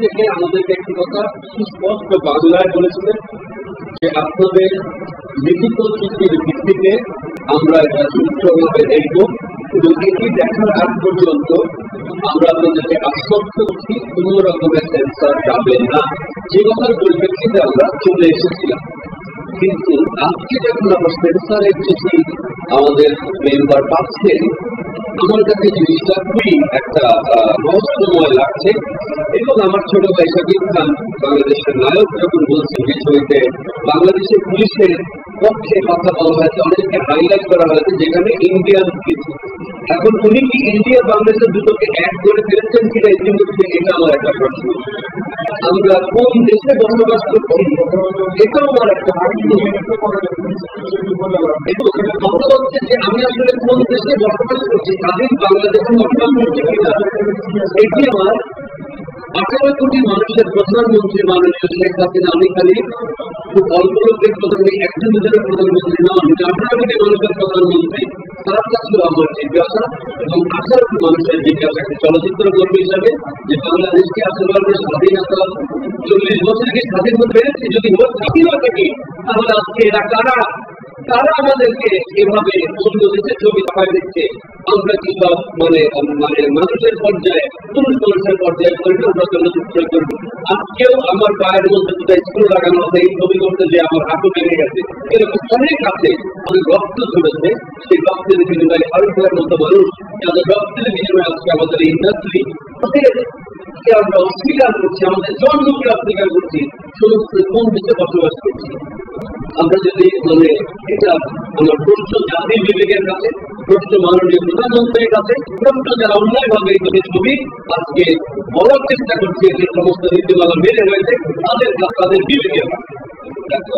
থেকে আমাদেরকে একটি কথা সুস্পষ্ট বাংলায় বলেছিলেন যে আপনাদের লিখিত চিঠির ভিত্তিতে আমরা এটা সুস্থভাবে দেখব। এবং এটি দেখার আগ পর্যন্ত আমরা আপনাদেরকে আশ্বস্ত করছি, কোন রকমের সেন্সার যাবে না। যে কথার পরিপ্রেক্ষিতে আমরা চলে এসেছিলাম। কিন্তু আজকে যখন আমরা সেন্সারের চিঠি আমাদের মেম্বার পাচ্ছে আমার কাছে জিনিসটা খুবই একটা রহস্যময় লাগছে। এবং আমার ছোট ভাই শাকিব খান, বাংলাদেশের নায়ক, যখন বলছেন যে ছবিতে বাংলাদেশের পুলিশের পক্ষে কথা বলা হয়েছে, অনেককে হাইলাইট করা হয়েছে, যেখানে ইন্ডিয়ান পুলিশ এখন উনি কি ইন্ডিয়া বাংলাদেশের দুটোকে এক করে ফেলেছেন কিনা ইতিমধ্যে এটা আমার একটা প্রশ্ন। আমরা কোন দেশে বসবাস করছি? এটাও আমার একটা কথা হচ্ছে যে আমি আসলে কোন দেশে বসবাস করছি? তাদের বাংলাদেশে বসবাস করছি কিনা? এটি আমার আঠারো কোটি মানুষের প্রধানমন্ত্রী মাননীয় শেখ হাসিনা। আমি খালি খুব অল্প লোকের প্রধানমন্ত্রী, একজন দুজনের প্রধানমন্ত্রী নন আঠারো কোটি মানুষের প্রধানমন্ত্রী। আমার জিজ্ঞাসা এবং কোটি মানুষের জিজ্ঞাসা একটি চলচ্চিত্র কর্মী হিসাবে যে বাংলাদেশকে আসলে স্বাধীনতা চল্লিশ বছর কি স্বাধীন হতে পেরেছি? যদি স্বাধীনতা থাকে, তাহলে আজকে এরা কারা? তারা আমাদেরকে এভাবে অন্য দেশের ছবি ছাপাই দিচ্ছে। আমরা কি সব মানে মানে মানুষের পর্যায়ে, পুরুষ মানুষের পর্যায়ে পরিকল্পনা চলচ্চিত্র করব? আজকেও আমার পায়ের মধ্যে দুটা স্ক্রু লাগানো আছে, এই ছবি করতে যে আমার হাঁটু ভেঙে গেছে। এরকম অনেক আছে, অনেক রক্ত ঝরেছে। সেই রক্তের বিনিময়ে ভারতের মতো মানুষ, যাদের রক্তের বিনিময়ে আজকে আমাদের ইন্ডাস্ট্রি কে আমরা অস্বীকার করছি, আমাদের জন্মকে অস্বীকার করছি, সমস্ত কোন দেশে বসবাস করছি। আমরা যদি মানে এটা আমার প্রশ্ন জাতির বিবেকের কাছে, প্রশ্ন মাননীয় প্রধানমন্ত্রীর কাছে, প্রশ্ন যারা অন্যায় ভাবে এই ছবি, আজকে বলার চেষ্টা করছে, যে সমস্ত নীতিমালা মেনে হয়েছে, তাদের তাদের বিবেকের কাছে।